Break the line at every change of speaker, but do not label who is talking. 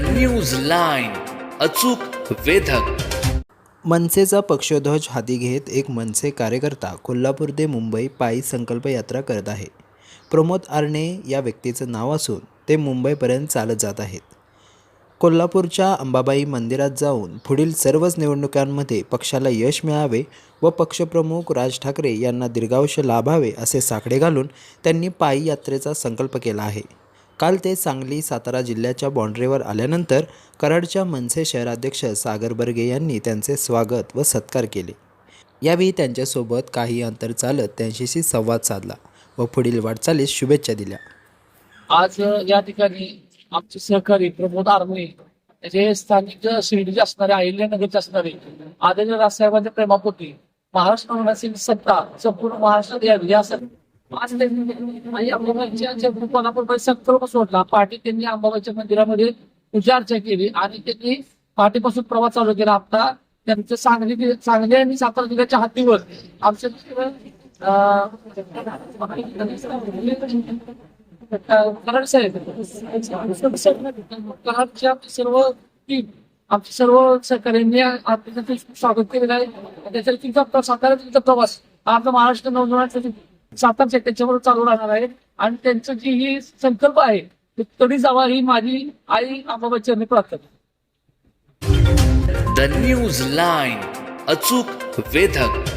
News line अचूक वेधक.
मनसेचा पक्षध्वज हाती घेत एक मनसे कार्यकर्ता कोल्हापूर ते मुंबई पायी संकल्प यात्रा करत आहे. प्रमोद आर्णे या व्यक्तीचं नाव असून ते मुंबईपर्यंत चालत जात आहेत. कोल्हापूरच्या अंबाबाई मंदिरात जाऊन पुढील सर्वच निवडणुकांमध्ये पक्षाला यश मिळावे व पक्षप्रमुख राज ठाकरे यांना दीर्घायुष्य लाभावे असे साकडे घालून त्यांनी पायी यात्रेचा संकल्प केला आहे. काल ते सांगली सातारा जिल्ह्याच्या बाँड्रीवर आल्यानंतर कराडच्या मनसे शहराध्यक्ष सागर बर्गे यांनी त्यांचे स्वागत व सत्कार केले. यावेळी त्यांच्यासोबत काही अंतर चालत त्यांच्याशी संवाद साधला व पुढील वाटचालीस शुभेच्छा दिल्या.
आज या ठिकाणी आमचे सहकारी प्रमोद आर्मे जे स्थानिक शिर्डीचे असणारे अहिल्यानगरचे असणारे आदरणीय राजसाहेबांच्या प्रेमापोटी महाराष्ट्र सत्ता संपूर्ण महाराष्ट्रात यावी यासाठी आज त्यांनी अंबाबाईच्या कोल्हापूर कोल्हापूरमध्ये संकल्प सोडला. पहाटे त्यांनी अंबाबाईच्या मंदिरामध्ये पूजा अर्चा केली आणि त्यांनी पहाटेपासून प्रवास चालू केला. आता त्यांचं सांगली सांगली आणि सातारा जिल्ह्याच्या हद्दीवर आमच्या कराड साहेब कराडच्या सर्व टीम आमच्या सर्व सहकार्यांनी स्वागत केलेलं आहे. त्याच्या सातारा जिल्ह्याचा प्रवास. आता आपला महाराष्ट्र सात सातारच्या त्याच्यावर चालू राहणार आहे. आणि त्यांचं जी ही संकल्प आहे ते तरी जावा ही माझी आई आबाबाची चरणी प्रार्थना.
द न्यूज लाईन अचूक वेधक.